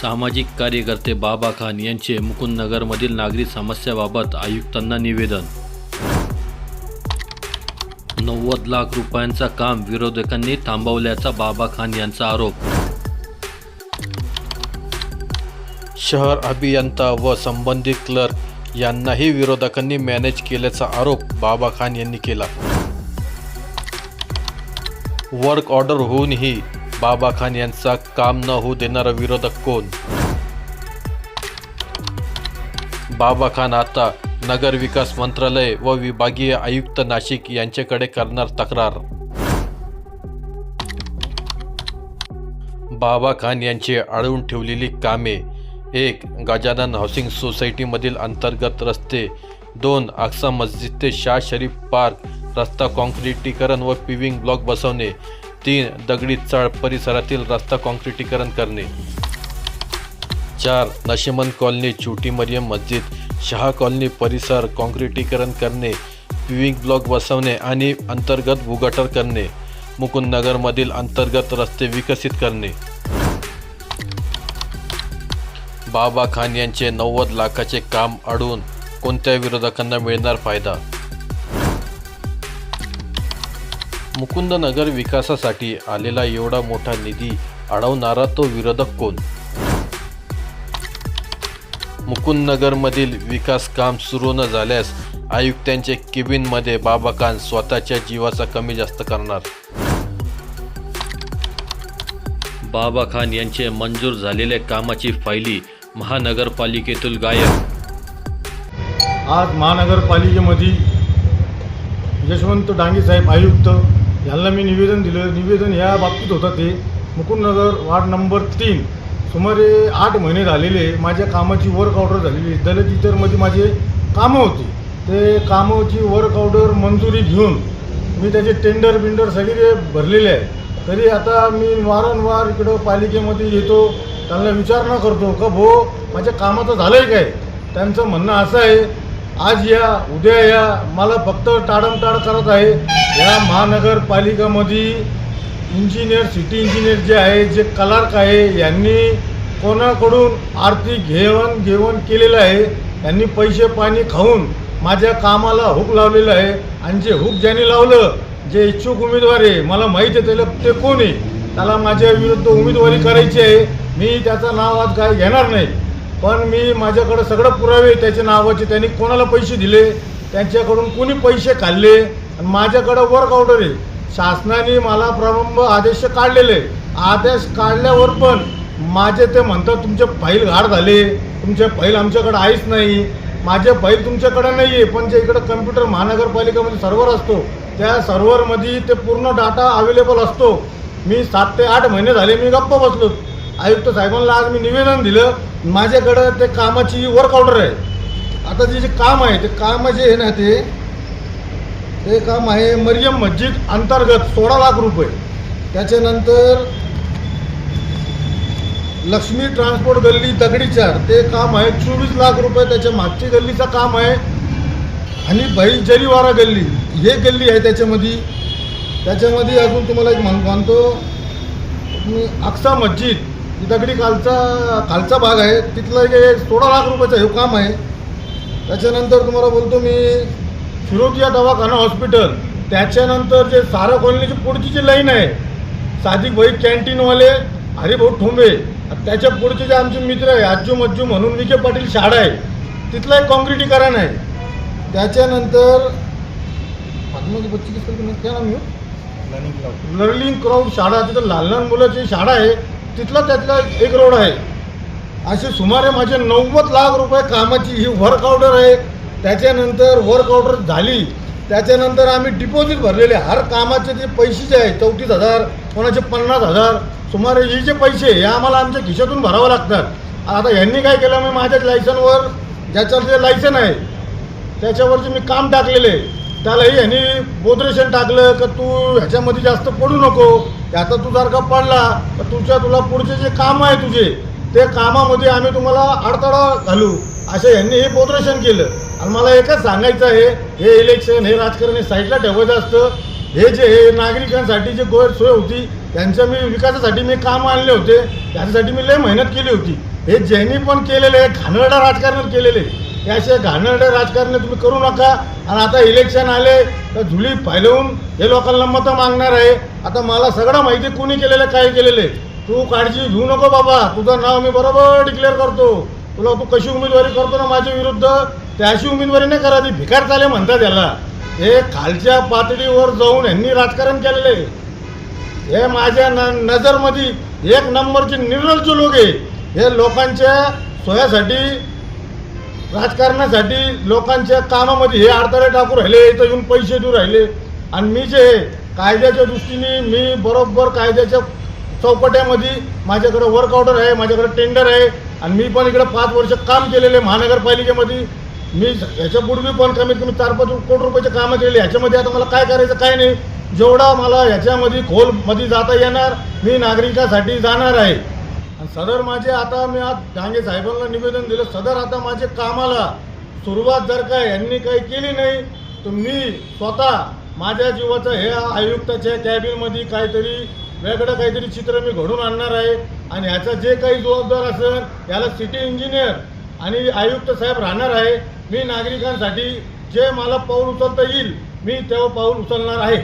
सामाजिक कार्यकर्ते बाबा खान यांचे मुकुंदनगरमधील नागरी समस्याबाबत आयुक्तांना निवेदन. नव्वद लाख रुपयांचा काम विरोधकांनी थांबवल्याचा बाबा खान यांचा आरोप. शहर अभियंता व संबंधित क्लर्क यांनाही विरोधकांनी मॅनेज केल्याचा आरोप बाबा खान यांनी केला. वर्क ऑर्डर होऊनही बाबा खान यांचा काम न होऊ देणारा विरोधक कोण? बाबा खान आता नगर विकास मंत्रालय व विभागीय आयुक्त नाशिक यांच्याकडे करणार तक्रार. बाबा खान यांची अडवून ठेवलेली कामे एक गजानन हाऊसिंग सोसायटीमधील अंतर्गत रस्ते दोन आक्सा मस्जिद ते शाह शरीफ पार्क रस्ता कॉन्क्रिटीकरण व पिविंग ब्लॉक बसवणे तीन दगडी चाळ परिसरातील रस्ता कॉन्क्रिटीकरण करणे. चार नशिमन कॉलनी छोटी मरियम मस्जिद शहा कॉलनी परिसर कॉन्क्रिटीकरण करणे पिविंग ब्लॉक बसवणे आणि अंतर्गत भूगटर करणे. मुकुंदनगरमधील अंतर्गत रस्ते विकसित करणे. बाबा खान यांचे नव्वद लाखाचे काम अडून कोणत्या विरोधकांना मिळणार फायदा? मुकुंदनगर विकासासाठी आलेला एवढा मोठा निधी अडवणारा तो विरोधक कोण? मुकुंदनगरमधील विकास काम सुरू न झाल्यास आयुक्तांचे केबिनमध्ये बाबा खान स्वतःच्या जीवाचा कमी जास्त करणार. बाबा खान यांचे मंजूर झालेल्या कामाची फायली महानगरपालिकेतून गायब आज महानगरपालिकेमध्ये यशवंत डांगे साहेब आयुक्त यांना मी निवेदन दिलं. निवेदन या बाबतीत होतं ते. मुकुंदनगर वार्ड नंबर तीन. सुमारे आठ महिने झालेले माझ्या कामाची वर्क ऑर्डर झालेली. दलित इतरमध्ये माझे कामं होती. ते कामाची वर्क ऑर्डर मंजुरी घेऊन मी त्याचे टेंडर बिंडर सगळे भरलेले आहे तरी आता मी वारंवार इकडं पालिकेमध्ये येतो. त्यांना विचारणा करतो का भो माझ्या कामाचं झालं आहे काय? त्यांचं म्हणणं असं आहे आज या उद्या या मला फक्त टाळमटाळ करत आहे. या महानगरपालिकामध्ये इंजिनियर सिटी इंजिनियर जे आहे जे क्लार्क आहे यांनी कोणाकडून आर्थिक घेवण घेवण केलेलं आहे यांनी पैसे पाणी खाऊन माझ्या कामाला हुक लावलेलं आहे. आणि जे हुक ज्यांनी लावलं जे इच्छुक उमेदवार आहे मला माहीत आहे त्याला ते कोण आहे? त्याला माझ्या विरुद्ध उमेदवारी करायची आहे. मी त्याचं नाव आज काय घेणार नाही. पण मी माझ्याकडं सगळं पुरावे त्याच्या नावाचे. त्यांनी कोणाला पैसे दिले? त्यांच्याकडून कोणी पैसे खाल्ले? आणि माझ्याकडं वर्क ऑर्डर आहे. शासनाने मला प्रारंभ आदेश काढलेले आदेश काढल्यावर पण माझे ते म्हणतात तुमचे फाईल घाड झाले. तुमचे फाईल आमच्याकडं आहेच नाही. माझे फाईल तुमच्याकडं नाही आहे पण जे इकडं कम्प्युटर महानगरपालिकेमध्ये सर्व्हर असतो त्या सर्व्हरमध्ये ते पूर्ण डाटा अवेलेबल असतो. मी सात ते आठ महिने झाले मी गप्प बसलो आयुक्त साहेबांना आज मी निवेदन दिलं माझ्याकडं ते कामाची वर्क ऑर्डर आहे. आता जे जे काम आहे ते काम जे आहे ना ते ते काम आहे मरियम मस्जिद अंतर्गत सोळा लाख रुपये. त्याच्यानंतर लक्ष्मी ट्रान्सपोर्ट गल्ली दगडीचार ते काम आहे चोवीस लाख रुपये. त्याच्या मागची गल्लीचं काम आहे. आणि भाई जरीवारा गल्ली हे गल्ली आहे त्याच्यामध्ये. त्याच्यामध्ये अजून तुम्हाला एक म्हण म्हणतो तुम्ही अक्सा मस्जिद. दगडी खालचा खालचा भाग आहे. तिथलं एक सोळा लाख रुपयाचं हे काम आहे. त्याच्यानंतर तुम्हाला बोलतो मी फिरोजिया दवाखाना हॉस्पिटल. त्याच्यानंतर जे सारा कॉलनीची पुढची जी लाईन आहे सादिक भाई कॅन्टीनवाले हरिभाऊ ठोंबे आणि त्याच्या पुढचे जे आमचे मित्र आहे आज्जू मज्जू म्हणून विखे पाटील शाळा आहे तिथलं एक कॉन्क्रिटीकरण आहे. त्याच्यानंतर बच्ची क्या नाम लर्निंग क्राऊड. शाळा तिथं लहान लहान मुलाची शाळा आहे. तिथला त्यातला एक रोड आहे. असे सुमारे माझे नव्वद लाख रुपये कामाची ही वर्क ऑर्डर आहे. त्याच्यानंतर वर्क ऑर्डर झाली. त्याच्यानंतर आम्ही डिपॉझिट भरलेले. हर कामाचे जे पैसे जे आहे चौतीस हजार कोणाचे पन्नास हजार सुमारे हे जे पैसे हे आम्हाला आमच्या खिशातून भरावं लागतात. आता यांनी काय केलं मी माझ्याच लायसनवर ज्याच्यावर जे लायसन आहे त्याच्यावरचे मी काम टाकलेले त्यालाही ह्यांनी बोधरेशन टाकलं का तू ह्याच्यामध्ये जास्त पडू नको. आता तू जर का पडला तर तुझ्या तुला पुढचे जे काम आहे तुझे ते कामामध्ये आम्ही तुम्हाला अडथळा घालू. असं यांनी हे बोधरेशन केलं. आणि मला एकच सांगायचं आहे हे इलेक्शन हे राजकारण हे साईडला ठेवायचं असतं. हे जे हे नागरिकांसाठी जे गैरसोय होती त्यांच्या मी विकासासाठी मी काम आणले होते. त्याच्यासाठी मी लय मेहनत केली होती. हे ज्यांनी पण केलेले आहे घाणेरडं राजकारण केलेले हे असे घाणेरडे राजकारण तुम्ही करू नका. आणि आता इलेक्शन आले तर झुली पाहिलवून हे लोकांना मतं मागणार आहे. आता मला सगळं माहिती कोणी केलेलं काय केलेलं आहे? तू काळजी घेऊ नको बाबा. तुझं नाव मी बरोबर डिक्लेअर करतो. तुला तू कशी उमेदवारी करतो ना माझ्या विरुद्ध? ते अशी उमेदवारी नाही करा ती भिकार चाले म्हणतात याला हे खालच्या पातळीवर जाऊन यांनी राजकारण केलेलं आहे. हे माझ्या न नजरमध्ये एक नंबरचे निर्लज्ज लोक आहे. हे लोकांच्या सोयासाठी राजकारणासाठी लोकांच्या कामामध्ये हे अडथळे टाकू राहिले इथं येऊन पैसे देऊ राहिले. आणि मी जे कायद्याच्या दृष्टीने मी बरोबर कायद्याच्या चौकट्यामध्ये माझ्याकडे वर्क ऑर्डर आहे माझ्याकडे टेंडर आहे आणि मी पण इकडे पाच वर्ष काम केलेले आहे महानगरपालिकेमध्ये. मी ह्याच्यापूर्वी पण कमीत कमी चार पाच कोटी रुपयाचे कामं केलेले ह्याच्यामध्ये आता मला काय करायचं काय नाही. जेवढा मला ह्याच्यामध्ये खोलमध्ये जाता येणार मी नागरिकासाठी जाणार आहे. आणि सदर माझे आता मी आज डांगे साहेबांना निवेदन दिलं सदर आता माझे कामाला सुरुवात जर का यांनी काही केली नाही तर मी स्वतः माझ्या जीवाचं हे आयुक्ताच्या कॅबिनमध्ये काहीतरी वेगळं काहीतरी चित्र मी घडून आणणार आहे. आणि ह्याचा जे काही जबाबदार असेल याला सिटी इंजिनियर आणि आयुक्त साहेब राहणार आहे. मी नागरिकांसाठी जे मला पाऊल उचलता येईल मी तेव्हा पाऊल उचलणार आहे.